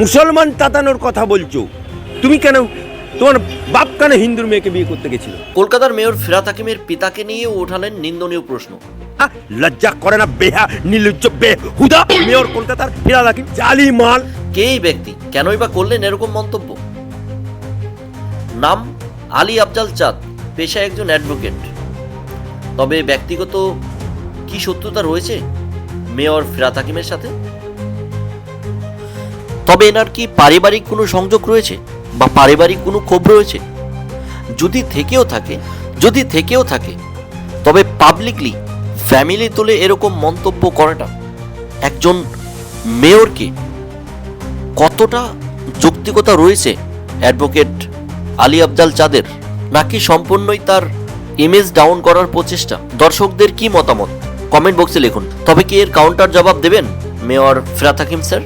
মুসলমান তাতানোর কথা বলছো। তুমি কেন? তোমার বাপ কেন হিন্দুর মেয়েকে বিয়ে করতে গেছিল? কলকাতার মেয়র ফিরাত হাকিমের পিতাকে নিয়ে ওঠালেন নিন্দনীয় প্রশ্ন। লজ্জা করে না বেহা নির্লজ্জ বে হুদা মেয়র কলকাতার ফিরা রাখি জালি মাল কে এই ব্যক্তি? কেনই বা করলেন এরকম মন্তব্য? নাম আলী আফজাল চাঁদ পেশায় একজন অ্যাডভোকেট। তবে ব্যক্তিগত কি সত্যতা রয়েছে মেয়র ফিরাত হাকিমের সাথে? তবে এনার কি পারিবারিক কোনো সংযোগ রয়েছে বা পারিবারিক কোনো ক্ষোভ রয়েছে? যদি থেকেও থাকে, যদি থেকেও থাকে, তবে পাবলিকলি ফ্যামিলি তুলে এরকম মন্তব্য করাটা একজন মেয়রকে কতটা যৌক্তিকতা রয়েছে অ্যাডভোকেট আলী আফজাল চাঁদের? নাকি সম্পূর্ণই তার ইমেজ ডাউন করার প্রচেষ্টা? দর্শকদের কি মতামত? কমেন্ট বক্সে লিখুন। তবে কি এর কাউন্টার জবাব দেবেন মেয়র ফিরাত হাকিম স্যার?